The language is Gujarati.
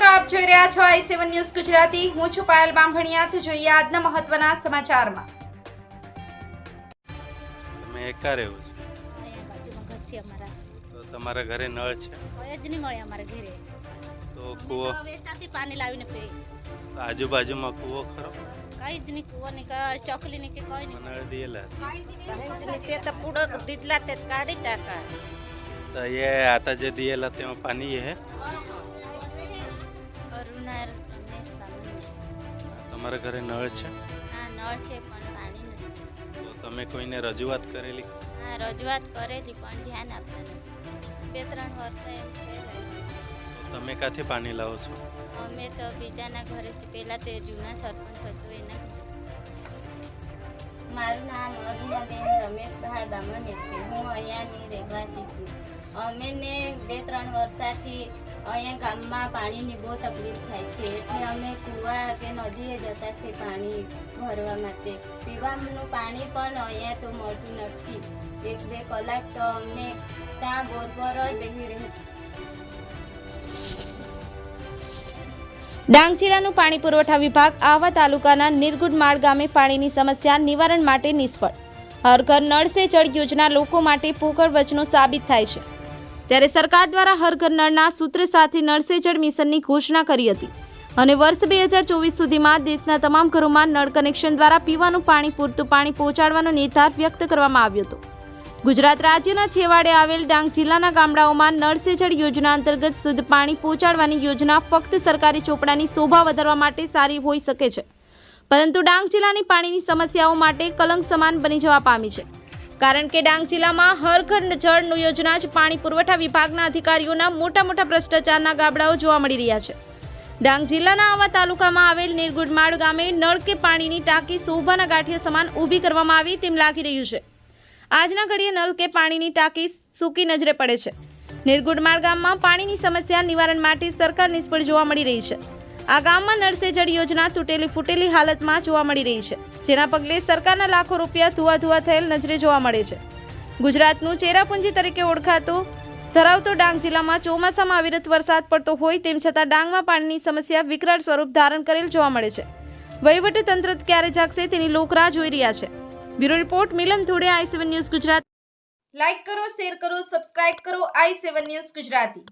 જોઈ રહ્યા છો આઈ સેવન ન્યૂઝ ગુજરાતી. હું છું પાયલ બામભણિયાથી જોઈએ આજના મહત્વના સમાચારમાં. તમે એકા રહેવું છે? અહીંયા બાજુમાં ઘર છે અમારા. તો તમારા ઘરે નળ છે? કોઈ જ નહીં મળે અમારા ઘરે. તો કૂવો? તો વેચાતી પાણી લાવીને પીએ. તો આજુબાજુમાં કૂવો ખરો? કઈ જ નહીં કૂવો નહીં કે ચોકલી નહીં કે કઈ નહીં. નળ દિયેલા તે તો પૂડો દીધલા તે કાઢી ટાકા. તો એ આતા જે દિયેલા તેમાં પાણી હે તમારા ઘરે નળ છે? હા નળ છે પણ પાણી નથી. તો તમે કોઈને રજૂઆત કરેલી? હા રજૂઆત કરેલી પણ ધ્યાન આપતા નથી બે ત્રણ વર્ષે એમ. તમે ક્યાંથી પાણી લાવો છો? અમે તો બીજાના ઘરેથી પહેલાં તે જૂના સરપંચ હતું એના ઘરે મારું નામ અરુણાબેન રમેશભાઈ બામણિયા છે. હું અહીંયાની રહેવાસી છું. અમે ને બે ત્રણ વર્ષથી અહીંયા ગામમાં પાણીની બહુ તકલીફ થાય છે. એટલે અમે કૂવા કે નદીએ જતા છે પાણી ભરવા માટે. પીવાનું પાણી પણ અહીંયા તો મળતું નથી. એક બે કલાક તો અમને ત્યાં બોર પર જ બેસી પાણી પુરવઠા વિભાગ આહવા તાલુકાના નિર્ગુડમાળ ગામે પાણીની સમસ્યા નિવારણ માટે નિષ્ફળ. હર ઘર નળ સે જળ યોજના લોકો માટે પોકળ વચનો સાબિત થાય છે. ત્યારે સરકાર દ્વારા હર ઘર નળના સૂત્ર સાથે નળ સે જળ મિશનની ઘોષણા કરી હતી. અને વર્ષ બે હજાર ચોવીસ સુધીમાં દેશના તમામ ઘરોમાં નળ કનેક્શન દ્વારા પીવાનું પાણી પૂરતું પાણી પહોંચાડવાનો નિર્ધાર વ્યક્ત કરવામાં આવ્યો હતો. ગુજરાત રાજ્યના છેવાડે આવેલ ડાંગ જિલ્લાના ગામડાઓમાં નળ સે યોજના અંતર્ગત શુદ્ધ પાણી પહોંચાડવાની યોજના ફક્ત સરકારી ચોપડાની શોભા વધારવા માટે સારી હોઈ શકે છે. પરંતુ ડાંગ જિલ્લાની પાણીની સમસ્યાઓ માટે કલંક સમાન બની જવા પામી છે. કારણ કે ડાંગ જિલ્લામાં હર ઘર જળ યોજના જ પાણી પુરવઠા વિભાગના અધિકારીઓના મોટા મોટા ભ્રષ્ટાચારના ગાબડાઓ જોવા મળી રહ્યા છે. ડાંગ જિલ્લાના આવા તાલુકામાં આવેલ નિર્ગુડમાળ ગામે નળ કે પાણીની ટાંકી શોભાના ગાંઠિયા સમાન ઊભી કરવામાં આવી તેમ લાગી રહ્યું છે. આજના ઘડીએ નળ કે પાણીની ટાંકી સૂકી નજરે પડે છે. નિર્ગુડમાળ ગામમાં પાણીની સમસ્યા નિવારણ માટે સરકાર નિષ્ફળ જોવા મળી રહી છે. આ ગામમાં નળ સે જળ યોજના તૂટેલી ફૂટેલી હાલતમાં જોવા મળી રહી છે. જેના પગલે સરકારના લાખો રૂપિયા ધુઆ ધુઆ થયેલ નજરે જોવા મળે છે. ગુજરાતનું ચેરાપુંજી તરીકે ઓળખાતું, ધરાવતો ડાંગ જિલ્લામાં ચોમાસામાં અવિરત વરસાદ પડતો હોય તેમ છતાં ડાંગમાં પાણીની સમસ્યા વિકરાળ સ્વરૂપ ધારણ કરેલ જોવા મળે છે. વહીવટી તંત્ર ક્યારે જાગશે તેની લોકરાહ જોઈ રહ્યા છે. Bureau report, Milan Dhode, I seven news Gujarat. Like કરો, શેર કરો, સબસ્ક્રાઇબ કરો, આઈ સેવન ન્યૂઝ ગુજરાતી.